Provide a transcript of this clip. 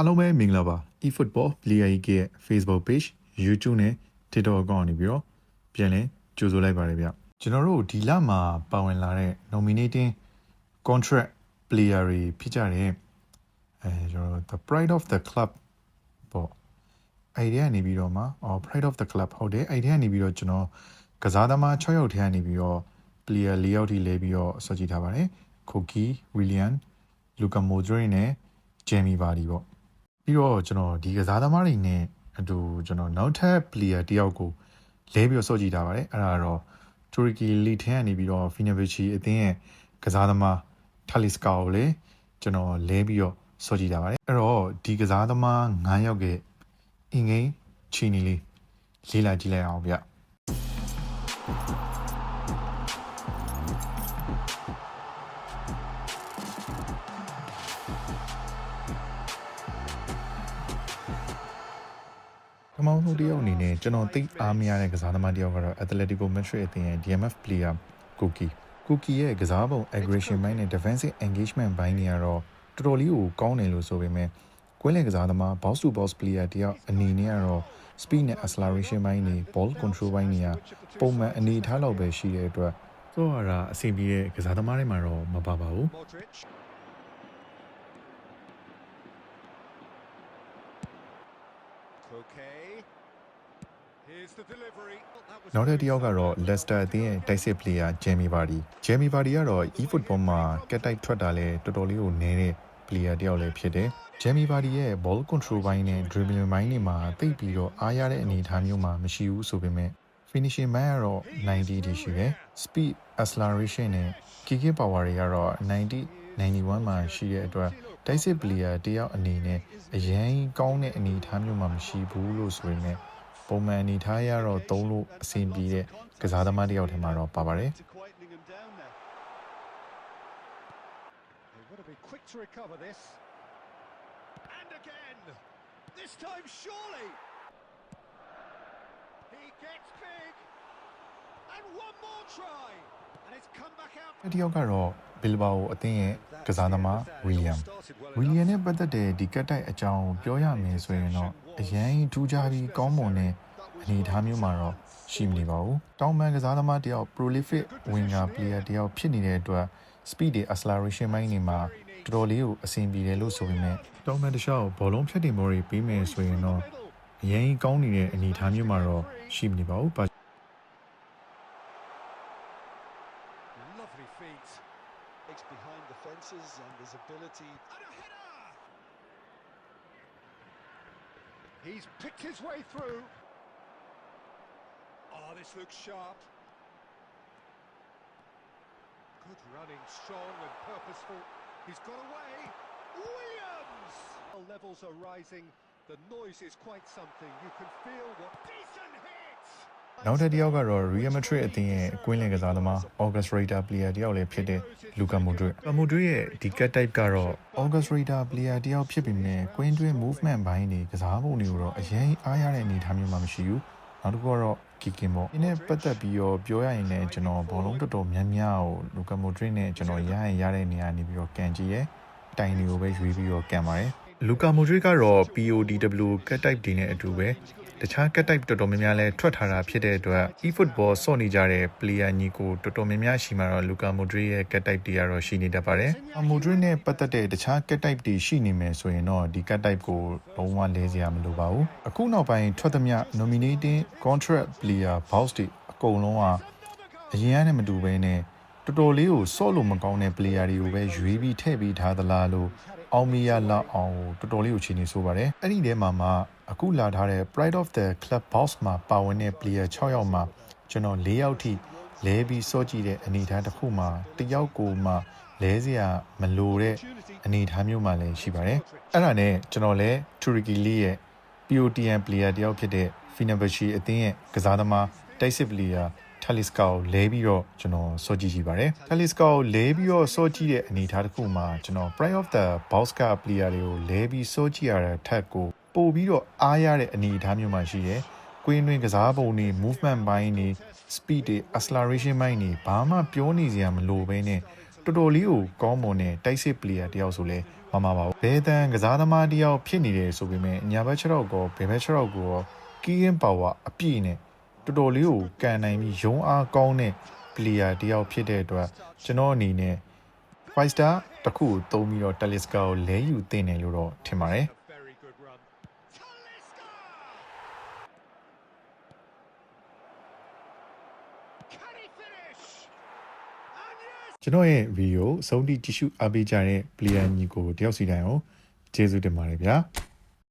အားလုံးပဲမင်္ဂလာပါ eFootball Player Geek ရဲ့ Facebook page YouTube နဲ့ TikTok account ကနေပြီးတော့ပြန်လည်ကြိုဆိုလိုက်ပါတယ်ဗျကျွန်တော်တို့ဒီလမှာပါဝင်လာတဲ့ nominating contract player တွေဖြစ်ကြတဲ့အဲကျွန်တော်တို့ the pride of the club ပေါ့အဲ့ဒီကနေပြီးတော့မှအော် pride of the club ဟုတ်တယ်အဲ့ဒီကနေပြီးတော့ကျွန်တော်ကစားသမား6ယောက်ထဲကနေပြီးတော့ player 4ယောက်ထိလဲပြီးတော့စောကြည့်ထားပါတယ် Koki William Luka Modric နဲ့ Jamie Vardy ပေါ့ ပြီးတော့ကျွန်တော်ဒီကစားသမားတွေနဲ့အတူကျွန်တော်နောက်ထပ် player တယောက်ကိုလဲပြီးတော့စောကြည့်ထားပါတယ်အဲ့ဒါကတော့ Turkey League ထဲကနေပြီးတော့ Fenerbahce အသင်းရဲ့ကစားသမား Talisca ကိုလည်းကျွန်တော်လဲပြီးတော့စောကြည့်ထားပါတယ်အဲ့တော့ဒီကစားသမား9ယောက်ရဲ့အင်္ဂိမ်းချီနီလေးလေးလာကြည့်လိုက်အောင်ဗျ ပထမဆုံးတစ်ယောက်အနေနဲ့ကျွန်တော်သိအားမရတဲ့ကစားသမားတစ်ယောက်ကတော့ Atletico Madrid အသင်းရဲ့ DMF player Cookie Cookie ရဲ့ကစားပုံ aggression ဘိုင်းနဲ့ defensive engagement ဘိုင်းတွေကတော့တော်တော်လေးကိုကောင်းတယ်လို့ဆိုပေမဲ့ကွင်းလင်ကစားသမား box to box player တယောက်အနေနဲ့ကတော့ speed နဲ့ acceleration ဘိုင်းတွေ ball control ဘိုင်းတွေကပုံမှန်အနေအထားလောက်ပဲရှိတဲ့အတွက်ဆိုတော့အဆင်ပြေတဲ့ကစားသမားတွေမှာတော့မပါပါဘူး Modric. Koke. Here's the delivery. That was နောက်ထပ် very တစ်ယောက်ကတော့ Leicester အသင်းရဲ့တိုက်စစ် player Jamie Vardy Jamie Vardy ကတော့ eFootball မှာကက်တိုက်ထွက်တာလဲတော်တော်လေးကိုနည်းတဲ့ player တစ်ယောက်လည်းဖြစ်တယ် Jamie Vardy ရဲ့ ball control ဘိုင်းနဲ့ dribbling ဘိုင်းတွေမှာတိတ်ပြီးတော့အားရတဲ့အနေအထားမျိုးမှာမရှိဘူးဆိုပေမဲ့ finishing ဘိုင်းကတော့90တိရှိတယ် speed acceleration နဲ့ kicking power တွေကတော့90 91မှာရှိတဲ့အတွက် တိုက်စစ် player တယောက်အနေနဲ့အရင်ကောင်းတဲ့အနေအထားမျိုးမှာမရှိဘူးလို့ဆိုပေမဲ့ပုံမှန်အနေအထားရတော့သုံးလို့အဆင်ပြေတဲ့ကစားသမားတစ်ယောက်ထဲမှာတော့ပါပါတယ် to quietening them down there. They would have been quick to recover this. And again. This time surely. He gets big. And one more try. And it's come back out. တစ်ယောက်ကတော့ဘီလ်ဘာအိုအသင်းရဲ့ ကစားသမားဝီလီယမ်ဝီလီယမ်နဲ့ပတ်သက်တဲ့ဒီကတ်တိုက်အကြောင်းပြောရမယ်ဆိုရင်တော့အရင်ထူးခြားပြီးကောင်းမွန်တဲ့အနေအထားမျိုးမှာတော့ရှိမနေပါဘူးတောင်ပန်ကစားသမားတယောက် prolific winger player တယောက်ဖြစ်နေတဲ့အတွက် speed တွေ acceleration ဘိုင်းတွေမှာတော်တော်လေးကိုအဆင်ပြေတယ်လို့ဆိုပေမဲ့တောင်ပန်တစ်လျှောက်ဘောလုံးဖြတ်တင်မှုတွေပြီးမယ်ဆိုရင်တော့အရင်ကောင်းနေတဲ့အနေအထားမျိုးမှာတော့ရှိမနေပါဘူး It's behind the fences and his ability And a header! He's picked his way through. Oh, this looks sharp. Good running, strong and purposeful. He's got away. Williams! The Levels are rising. The noise is quite something. You can feel what decent hit! နောက်ထပ်တစ်ယောက်ကတော့ Real Madrid အသင်းရဲ့ကွင်းလင်ကစားသမား August Raider player တယောက်လည်းဖြစ်တဲ့ Luka Modric Luka Modric ရဲ့ဒီ cut type ကတော့ August Raider player တယောက်ဖြစ်ပေမဲ့ကွင်းတွင်း movement ဘိုင်းတွေကစားပုံတွေကိုတော့အရင်အားရတဲ့အနေအထားမျိုးမှမရှိဘူးနောက်တစ်ခုကတော့ kicking ပေါ့ဒီနဲ့ပတ်သက်ပြီးတော့ပြောရရင်လည်းကျွန်တော်ဘောလုံးတော်တော်များများကို Luka Modric နဲ့ကျွန်တော်ရရင်ရတဲ့နေရာနေပြီးတော့ကန်ကြည့်ရဲတိုင်တွေကိုပဲရွေးပြီးတော့ကန်ပါတယ်လူကာမိုဒရစ်ကတော့ PODW cut type တွေနဲ့အတူပဲ တခြား cut type တော်တော်များများလဲထွက်ထားတာဖြစ်တဲ့အတွက် eFootball စော့နေကြတဲ့ player ညီကိုတော်တော်များများရှိမှာတော့လူကာမိုဒရစ်ရဲ့ cut type တွေကတော့ရှိနေတတ်ပါတယ်။မိုဒရစ်နဲ့ပတ်သက်တဲ့တခြား cut type တွေရှိနေမယ်ဆိုရင်တော့ဒီ cut type ကိုလုံးဝလဲစရာမလိုပါဘူး။အခုနောက်ပိုင်းထွက်သမျှ nominating contract player box တွေအကုန်လုံးကအရင်ကနဲ့မတူဘဲနဲ့တော်တော်လေးကိုစော့လို့မကောင်းတဲ့ player တွေကိုပဲရွေးပြီးထည့်ပြီးထားသလားလို့ အောင်မီယာလောက်အောင်တော်တော်လေးကိုချိန်နေဆိုပါတယ်အဲ့ဒီထဲမှာမှအခုလာထားတဲ့ Pride of the Club Box မှာပါဝင်တဲ့ player 6ယောက်မှာကျွန်တော်၄ယောက်ထိလဲပြီးစော့ကြည့်တဲ့အနေအထားတစ်ခုမှာတစ်ယောက်ကိုမှလဲစရာမလိုတဲ့အနေအထားမျိုးမှလည်းရှိပါတယ်အဲ့ဒါနဲ့ကျွန်တော်လည်း Turkey League ရဲ့ POTN player တယောက်ဖြစ်တဲ့ Fenerbahce အသင်းရဲ့ကစားသမားတိုက်စစ် player Talisca ကိုလဲပြီးတော့ကျွန်တော်စောကြည့်ကြည့်ပါတယ် Talisca ကိုလဲပြီးတော့စောကြည့်တဲ့အနေအထားတစ်ခုမှာကျွန်တော် Pride of the Box က player တွေကိုလဲပြီးစောကြည့်ရတဲ့ထက်ကိုပို့ပြီးတော့အားရတဲ့အနေအထားမျိုးမှာရှိတယ်ကွင်းတွင်ကစားပုံတွေ movement ဘိုင်းတွေ speed တွေ acceleration ဘိုင်းတွေဘာမှပြောနေစရာမလိုဘဲနဲ့တော်တော်လေးကိုကောင်းမွန်တဲ့တိုက်စစ် player တယောက်ဆိုလဲမမပါဘူးဘဲတန်ကစားသမားတယောက်ဖြစ်နေတယ်ဆိုပေမဲ့ညာဘက်6တော့ကောဘယ်ဘက်6တော့ကောကီးရင်ပါဝါအပြည့်နဲ့ တော်တော်လေးကိုကန်နိုင်ပြီးရုံးအားကောင်းတဲ့ player တယောက်ဖြစ်တဲ့အတွက်ကျွန်တော်အနေနဲ့5 star တစ်ခုကိုသုံးပြီးတော့ Talisca ကိုလဲယူတင်တယ်လို့တော့ထင်ပါတယ် A very good run. Talisca! Can he finish? And yes! ကျွန်တော်ရဲ့ video အဆုံးထိကြည့်ရှုအားပေးကြတဲ့ player ညီကိုတယောက်စီတိုင်းကိုကျေးဇူးတင်ပါတယ်ဗျာ။